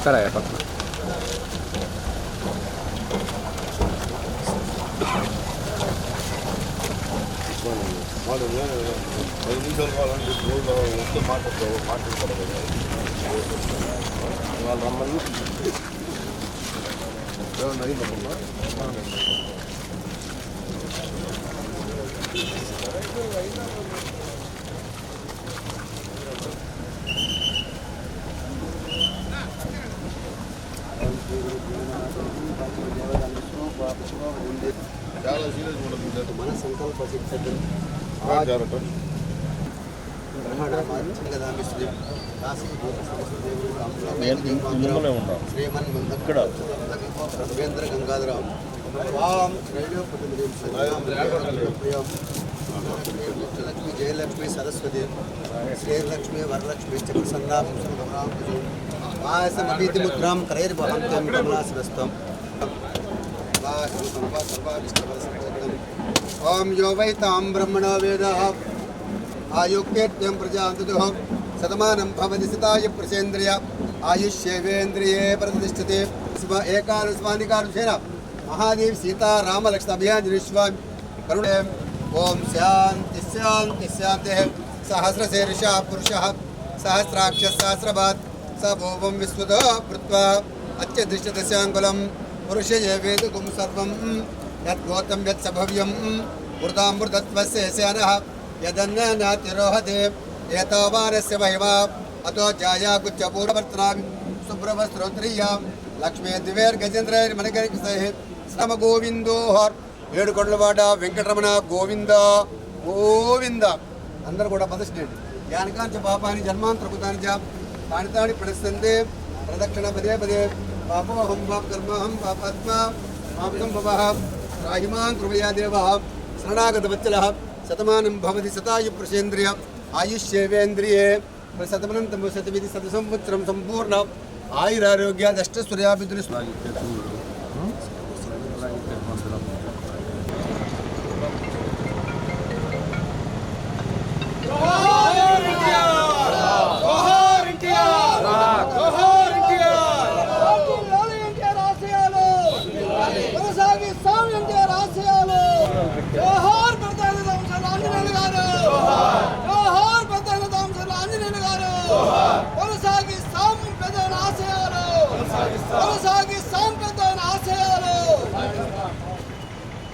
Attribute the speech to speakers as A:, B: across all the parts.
A: Вторая фактура. நம்ம చాలా సీరియస్ ఉండదు
B: మన సంకల్ప శిక్షకులు
A: ఉన్నాం. ఇక్కడ.
B: రవీంద్ర గంగాధరం లక్ష్మి జయలక్ష్మి సరస్వతి శ్రీలక్ష్మి వరలక్ష్మి చక్రసంగా పాయసమీతి ముద్రాం కరైర్వహంతం కమలాశివస్తం ओम यो वै ताम ब्रह्मणो वेद। भवति सिताय प्रसेन्द्रिय आयुष्येवेन्द्रिये प्रतिष्ठते। स्व महादेव सीता रामलक्ष्मण अभियान करुणे। ओम शांति शांति शांति पुरुष। सहस्राक्ष భృత్వా అత్యదృష్టదశాంగులం పురుష సర్వం యద్గోతం యత్సభవ్యం మృతామృతత్వస్య శనః యదన్నతిరోహతే ఏతావానస్య మహిమా అతో జాయాగుచ్చ ఛాయాగుచ్చపూర్వవర్తనామి శుభ్రవస్త్రోత్రీయాం లక్ష్మీ దివేర్గజేంద్రైర్ మనగరిసైః శ్రమ గోవిందోహర్ ఏడు కొండలవాడ వెంకటరమణ గోవింద గోవింద అందరూ కూడా పదస్టేండి యానకాంచ పాపాని జన్మాంతర కృతాని చ పాణితాని ప్రదస్సంతే ప్రదక్షిణ పదే పదే पापो हम पाप कर्म हम पापात्मा आत्मा मामकम भवः कृपया देव शरणागत शरणागतवत्सलः, शतमान भवति सतायु प्रसेन्द्रिय आयुष्येवेन्द्रिये शतमनं तम शतमिति
C: शतसंवत्सरं सम्पूर्ण आयुरारोग्यादष्टसूर्यापितुरिस्वायुक्यतूरु Oh! Hmm?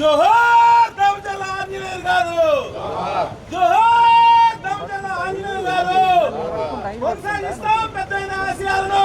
C: జోహార్
D: దమచల ఆంజనేయులు గారు జోహార్ దమచల ఆంజనేయులు గారు కొనసాగిస్తాం ఆశయాలను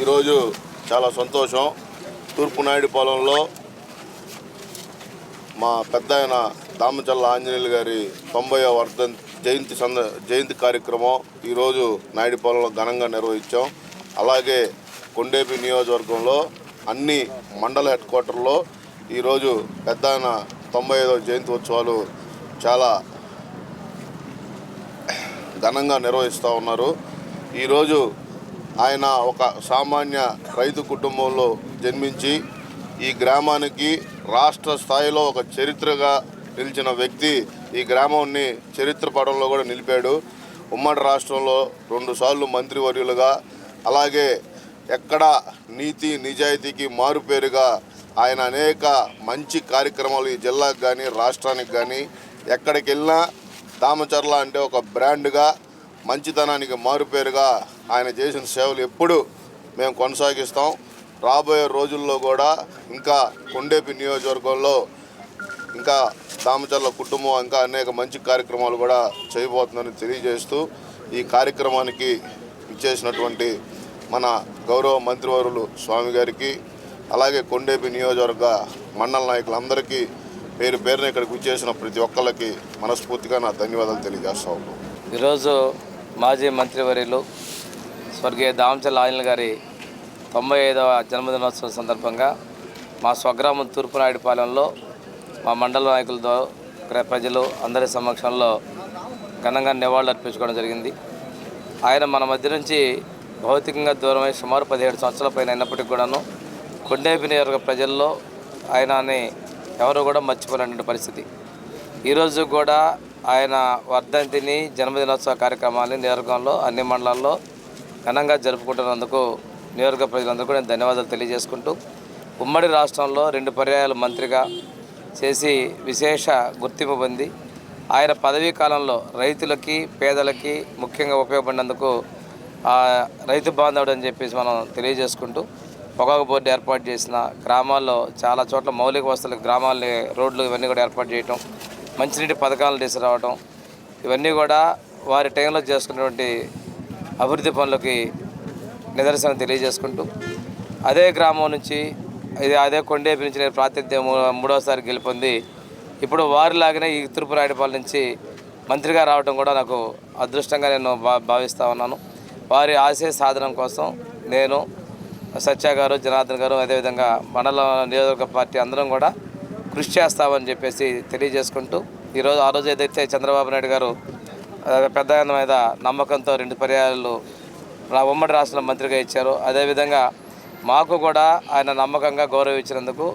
A: ఈరోజు చాలా సంతోషం. తూర్పు నాయుడు పొలంలో మా పెద్ద ఆయన దామచల్ల ఆంజనేయులు గారి తొంభై వర్ధన్ జయంతి సంద జయంతి కార్యక్రమం ఈరోజు నాయుడు పొలంలో ఘనంగా నిర్వహించాం. అలాగే కొండేపి నియోజకవర్గంలో అన్ని మండల హెడ్ క్వార్టర్లో ఈరోజు పెద్ద తొంభై ఐదవ జయంతి ఉత్సవాలు చాలా ఘనంగా నిర్వహిస్తూ ఉన్నారు. ఈరోజు ఆయన ఒక సామాన్య రైతు కుటుంబంలో జన్మించి ఈ గ్రామానికి రాష్ట్ర స్థాయిలో ఒక చరిత్రగా నిలిచిన వ్యక్తి ఈ గ్రామాన్ని చరిత్ర పడంలో కూడా నిలిపాడు. ఉమ్మడి రాష్ట్రంలో రెండుసార్లు మంత్రివర్యులుగా అలాగే ఎక్కడ నీతి నిజాయితీకి మారుపేరుగా ఆయన అనేక మంచి కార్యక్రమాలు ఈ జిల్లాకు కానీ రాష్ట్రానికి కానీ ఎక్కడికి వెళ్ళినా దామచర్ల అంటే ఒక బ్రాండ్గా మంచితనానికి మారుపేరుగా ఆయన చేసిన సేవలు ఎప్పుడు మేము కొనసాగిస్తాం. రాబోయే రోజుల్లో కూడా ఇంకా కొండేపి నియోజకవర్గంలో ఇంకా దామచర్ల కుటుంబం ఇంకా అనేక మంచి కార్యక్రమాలు కూడా చేయబోతుందని తెలియజేస్తూ ఈ కార్యక్రమానికి ఇచ్చేసినటువంటి మన గౌరవ మంత్రివర్యులు స్వామి గారికి అలాగే కొండేపి నియోజకవర్గ మండల నాయకులందరికీ పేరు పేరున ఇక్కడికి వచ్చేసిన ప్రతి ఒక్కళ్ళకి మనస్ఫూర్తిగా నా ధన్యవాదాలు తెలియజేస్తా ఉన్నాను.
E: ఈరోజు మాజీ మంత్రివర్యులు స్వర్గీయ దామచల్ ఆంజల్ గారి తొంభై ఐదవ జన్మదినోత్సవం సందర్భంగా మా స్వగ్రామం తూర్పునాయుడుపాలెంలో మా మండల నాయకులతో ప్రజలు అందరి సమక్షంలో ఘనంగా నివాళులు అర్పించుకోవడం జరిగింది. ఆయన మన మధ్య నుంచి భౌతికంగా దూరమై సుమారు పదిహేడు సంవత్సరాల పైన అయినప్పటికీ కూడాను కొండేపి నియోజక ప్రజల్లో ఆయనని ఎవరు కూడా మర్చిపోలేనటువంటి పరిస్థితి. ఈరోజు కూడా ఆయన వర్ధంతిని జన్మదినోత్సవ కార్యక్రమాన్ని నియోజకంలో అన్ని మండలాల్లో ఘనంగా జరుపుకుంటున్నందుకు నియోజక ప్రజలందరూ కూడా నేను ధన్యవాదాలు తెలియజేసుకుంటూ ఉమ్మడి రాష్ట్రంలో రెండు పర్యాయాలు మంత్రిగా చేసి విశేష గుర్తింపు పొంది ఆయన పదవీ కాలంలో రైతులకి పేదలకి ముఖ్యంగా ఉపయోగపడినందుకు రైతు బాంధవుడు అని చెప్పేసి మనం తెలియజేసుకుంటూ పొగాకు బోర్డు ఏర్పాటు చేసిన గ్రామాల్లో చాలా చోట్ల మౌలిక వసతులు గ్రామాలని రోడ్లు ఇవన్నీ కూడా ఏర్పాటు చేయటం మంచినీటి పథకాలను తీసుకురావడం ఇవన్నీ కూడా వారి టైంలో చేసుకున్నటువంటి అభివృద్ధి పనులకి నిదర్శనం తెలియజేసుకుంటూ అదే గ్రామం నుంచి ఇది అదే కొండేపి నుంచి నేను ప్రాతినిధ్యం మూడోసారి గెలుపొంది ఇప్పుడు వారిలాగానే ఈ తిరుపతిపాలెం నుంచి మంత్రిగా రావడం కూడా నాకు అదృష్టంగా నేను భా ఉన్నాను. వారి ఆశయ సాధనం కోసం నేను సత్య గారు జనార్దన్ గారు అదేవిధంగా మండల నియోజకవర్గ పార్టీ అందరం కూడా కృషి చేస్తామని చెప్పేసి తెలియజేసుకుంటూ ఈరోజు ఆ రోజు ఏదైతే చంద్రబాబు నాయుడు గారు పెద్ద మీద నమ్మకంతో రెండు పర్యాయాలు నా ఉమ్మడి రాష్ట్రంలో మంత్రిగా ఇచ్చారు. అదేవిధంగా మాకు కూడా ఆయన నమ్మకంగా గౌరవించినందుకు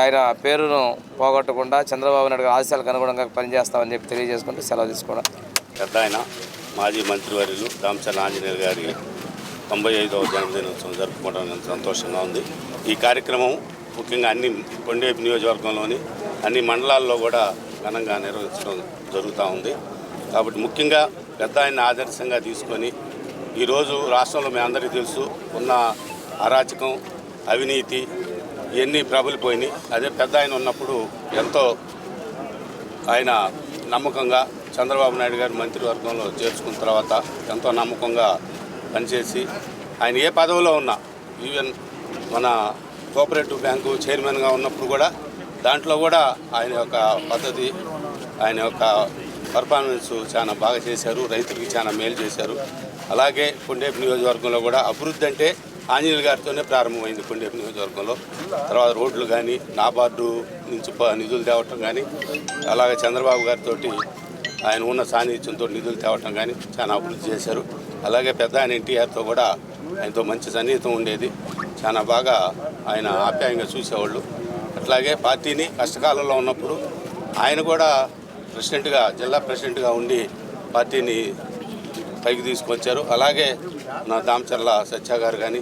E: ఆయన పేరును పోగొట్టకుండా చంద్రబాబు నాయుడు గారి ఆశయాలకు అనుగుణంగా పనిచేస్తామని చెప్పి తెలియజేసుకుంటూ సెలవు తీసుకోవడం
F: పెద్ద ఆయన. మాజీ మంత్రివర్యులు దామచల ఆంజనేయులు గారి తొంభై ఐదవ జన్మదినోత్సవం జరుపుకోవడం సంతోషంగా ఉంది. ఈ కార్యక్రమం ముఖ్యంగా అన్ని కొండేపు నియోజకవర్గంలోని అన్ని మండలాల్లో కూడా ఘనంగా నిర్వహించడం జరుగుతూ ఉంది. కాబట్టి ముఖ్యంగా పెద్ద ఆయన ఆదర్శంగా తీసుకొని ఈరోజు రాష్ట్రంలో మీ అందరికీ తెలుసు ఉన్న అరాచకం అవినీతి ఇవన్నీ ప్రబలిపోయినాయి. అదే పెద్ద ఆయన ఉన్నప్పుడు ఎంతో ఆయన నమ్మకంగా చంద్రబాబు నాయుడు గారి మంత్రివర్గంలో చేర్చుకున్న తర్వాత ఎంతో నమ్మకంగా పనిచేసి ఆయన ఏ పదవిలో ఉన్నా ఈవెన్ మన కోఆపరేటివ్ బ్యాంకు చైర్మన్గా ఉన్నప్పుడు కూడా దాంట్లో కూడా ఆయన యొక్క పద్ధతి ఆయన యొక్క పర్ఫార్మెన్స్ చాలా బాగా చేశారు రైతులకి చాలా మేలు చేశారు. అలాగే కొండేపు నియోజకవర్గంలో కూడా అభివృద్ధి అంటే ఆంజనేయులు గారితోనే ప్రారంభమైంది కొండేపు నియోజకవర్గంలో. తర్వాత రోడ్లు కానీ నాబార్డు నుంచి ప- నిధులు తేవటం కానీ అలాగే చంద్రబాబు గారితో ఆయన ఉన్న సాన్నిధ్యంతో నిధులు తేవటం కానీ చాలా అభివృద్ధి చేశారు. అలాగే పెద్ద ఆయన ఎన్టీఆర్తో కూడా ఆయనతో మంచి సన్నిహితం ఉండేది. చాలా బాగా ఆయన ఆప్యాయంగా చూసేవాళ్ళు. అట్లాగే పార్టీని కష్టకాలంలో ఉన్నప్పుడు ఆయన కూడా ప్రెసిడెంట్గా జిల్లా ప్రెసిడెంట్గా ఉండి పార్టీని పైకి తీసుకొచ్చారు. అలాగే నా దామచర్ల సత్య గారు కానీ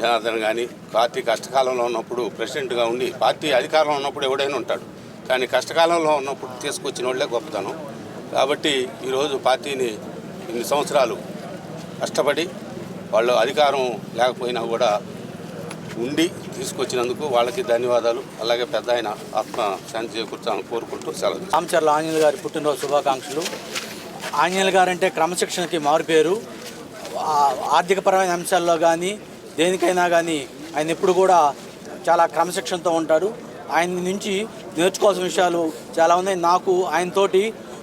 F: జనార్దన్ కానీ పార్టీ కష్టకాలంలో ఉన్నప్పుడు ప్రెసిడెంట్గా ఉండి పార్టీ అధికారంలో ఉన్నప్పుడు ఎవడైనా ఉంటాడు. కానీ కష్టకాలంలో ఉన్నప్పుడు తీసుకొచ్చిన వాళ్ళే గొప్పతనం. కాబట్టి ఈరోజు పార్టీని ఇన్ని సంవత్సరాలు కష్టపడి వాళ్ళు అధికారం లేకపోయినా కూడా ఉండి తీసుకొచ్చినందుకు వాళ్ళకి ధన్యవాదాలు. అలాగే పెద్ద ఆయన ఆత్మ శాంతి చేకూర్చాలని కోరుకుంటూ సెలవు
G: రామచర్ల ఆంజనేయులు గారి పుట్టినరోజు శుభాకాంక్షలు. ఆంజనేయులు గారు అంటే క్రమశిక్షణకి మారుపేరు. ఆర్థికపరమైన అంశాల్లో కానీ దేనికైనా కానీ ఆయన ఎప్పుడు కూడా చాలా క్రమశిక్షణతో ఉంటాడు. ఆయన నుంచి నేర్చుకోవాల్సిన విషయాలు చాలా ఉన్నాయి. నాకు ఆయనతోటి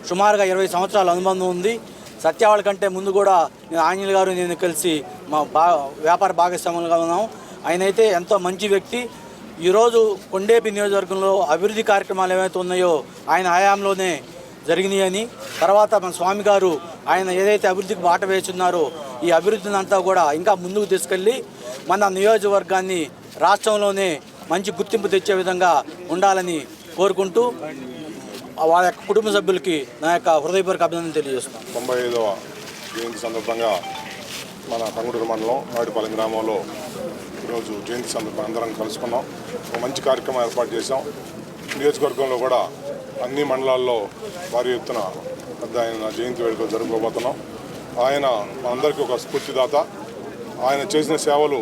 G: సుమారుగా ఇరవై సంవత్సరాల అనుబంధం ఉంది. సత్యవాళ్ళ కంటే ముందు కూడా నేను ఆంజనేయులు గారు నేను కలిసి మా బా వ్యాపార భాగస్వాములుగా ఉన్నాం. ఆయన అయితే ఎంతో మంచి వ్యక్తి. ఈరోజు కొండేపి నియోజకవర్గంలో అభివృద్ధి కార్యక్రమాలు ఏవైతే ఉన్నాయో ఆయన హయాంలోనే జరిగినాయని తర్వాత మన స్వామి గారు ఆయన ఏదైతే అభివృద్ధికి బాట వేస్తున్నారో ఈ అభివృద్ధిని అంతా కూడా ఇంకా ముందుకు తీసుకెళ్ళి మన నియోజకవర్గాన్ని రాష్ట్రంలోనే మంచి గుర్తింపు తెచ్చే విధంగా ఉండాలని కోరుకుంటూ వాళ్ళ యొక్క కుటుంబ సభ్యులకి నా యొక్క హృదయపూర్వక అభినందన తెలియజేస్తున్నాను.
H: తొంభై ఐదవ జయంతి సందర్భంగా మన కంగుడూరు మండలం నాయుడుపాలెం గ్రామంలో ఈరోజు జయంతి సందర్భంగా అందరం కలుసుకున్నాం. ఒక మంచి కార్యక్రమం ఏర్పాటు చేశాం. నియోజకవర్గంలో కూడా అన్ని మండలాల్లో భారీ ఎత్తున పెద్ద ఆయన జయంతి వేడుకలు జరుపుకోబోతున్నాం. ఆయన మనందరికీ ఒక స్ఫూర్తిదాత. ఆయన చేసిన సేవలు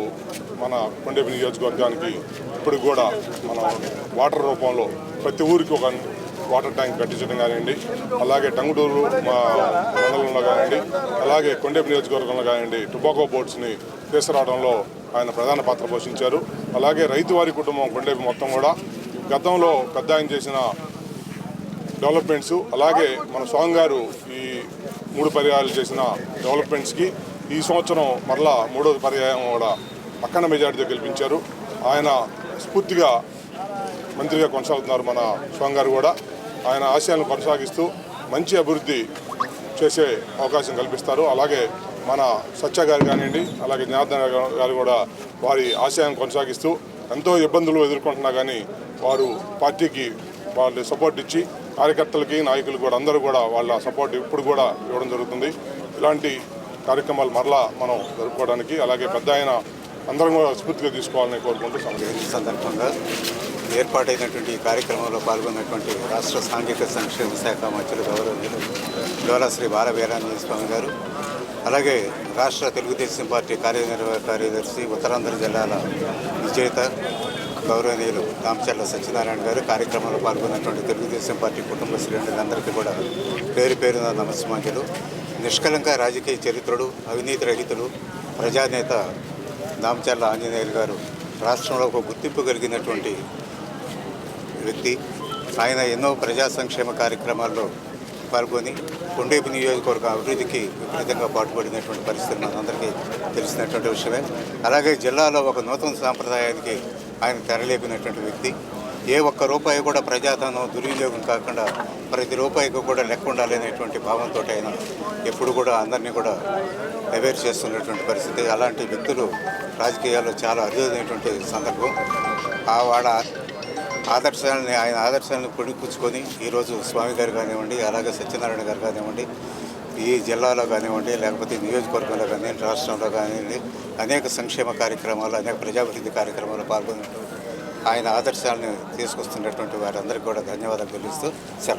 H: మన కొండేపి నియోజకవర్గానికి ఇప్పుడు కూడా మన వాటర్ రూపంలో ప్రతి ఊరికి ఒక వాటర్ ట్యాంక్ కట్టించడం కానివ్వండి అలాగే టంగుటూరు మా మండలంలో కానివ్వండి అలాగే కొండేపు నియోజకవర్గంలో కానివ్వండి టొబాకో బోట్స్ని తీసుకురావడంలో ఆయన ప్రధాన పాత్ర పోషించారు. అలాగే రైతువారి కుటుంబం కొండేపు మొత్తం కూడా గతంలో పెద్ద ఆయన చేసిన డెవలప్మెంట్స్ అలాగే మన స్వామి గారు ఈ మూడు పర్యాయాలు చేసిన డెవలప్మెంట్స్కి ఈ సంవత్సరం మరలా మూడో పర్యాయం కూడా పక్కన మెజార్టీతో గెలిపించారు. ఆయన స్ఫూర్తిగా మంత్రిగా కొనసాగుతున్నారు మన స్వామి గారు కూడా. ఆయన ఆశయాలను కొనసాగిస్తూ మంచి అభివృద్ధి చేసే అవకాశం కల్పిస్తారు. అలాగే మన సత్య గారు కానివ్వండి అలాగే జనార్దన్ గారు కూడా వారి ఆశయాన్ని కొనసాగిస్తూ ఎంతో ఇబ్బందులు ఎదుర్కొంటున్నా కానీ వారు పార్టీకి వాళ్ళు సపోర్ట్ ఇచ్చి కార్యకర్తలకి నాయకులు కూడా అందరూ కూడా వాళ్ళ సపోర్ట్ ఇప్పుడు కూడా ఇవ్వడం జరుగుతుంది. ఇలాంటి కార్యక్రమాలు మరలా మనం జరుపుకోవడానికి అలాగే పెద్ద ఆయన అందరం కూడా స్ఫూర్తిగా తీసుకోవాలని కోరుకుంటూ
I: సందర్భంగా ఏర్పాటైనటువంటి కార్యక్రమంలో పాల్గొన్నటువంటి రాష్ట్ర సాంఘిక సంక్షేమ శాఖ మంత్రులు గౌరవనీయులు డోలా శ్రీ బాలవీరాంజనేయ స్వామి గారు అలాగే రాష్ట్ర తెలుగుదేశం పార్టీ కార్యనిర్వాహక కార్యదర్శి ఉత్తరాంధ్ర జిల్లాల విజేత గౌరవనీయులు దామచర్ల సత్యనారాయణ గారు కార్యక్రమంలో పాల్గొన్నటువంటి తెలుగుదేశం పార్టీ కుటుంబ శ్రేణులందరికీ కూడా పేరు పేరున నమస్మాంజలు నిష్కలంక రాజకీయ చరిత్రుడు అవినీతి రహితుడు ప్రజానేత దామచర్ల ఆంజనేయులు గారు రాష్ట్రంలో ఒక గుర్తింపు కలిగినటువంటి వ్యక్తి ఆయన ఎన్నో ప్రజా సంక్షేమ కార్యక్రమాల్లో పాల్గొని కొండేపు నియోజకవర్గ అభివృద్ధికి విపరీతంగా పాటుపడినటువంటి పరిస్థితి మనందరికీ తెలిసినటువంటి విషయమే. అలాగే జిల్లాలో ఒక నూతన సాంప్రదాయానికి ఆయన తెరలేపినటువంటి వ్యక్తి. ఏ ఒక్క రూపాయి కూడా ప్రజాధనం దుర్వినియోగం కాకుండా ప్రతి రూపాయికి కూడా లెక్క ఉండాలనేటువంటి భావంతో ఆయన ఎప్పుడు కూడా అందరినీ కూడా అవేర్ చేస్తున్నటువంటి పరిస్థితి. అలాంటి వ్యక్తులు రాజకీయాల్లో చాలా అరుదైనటువంటి సందర్భం. ఆ వాళ్ళ ఆదర్శాలని ఆయన ఆదర్శాలను పొడిపుచ్చుకొని ఈరోజు స్వామి గారు కానివ్వండి అలాగే సత్యనారాయణ గారు కానివ్వండి ఈ జిల్లాలో కానివ్వండి లేకపోతే నియోజకవర్గంలో కానివ్వండి రాష్ట్రంలో కానివ్వండి అనేక సంక్షేమ కార్యక్రమాలు అనేక ప్రజాభివృద్ధి కార్యక్రమాలు పాల్గొన్నట్టు ఆయన ఆదర్శాలను తీసుకొస్తున్నటువంటి వారందరికీ కూడా ధన్యవాదాలు తెలుస్తూ సెలవు.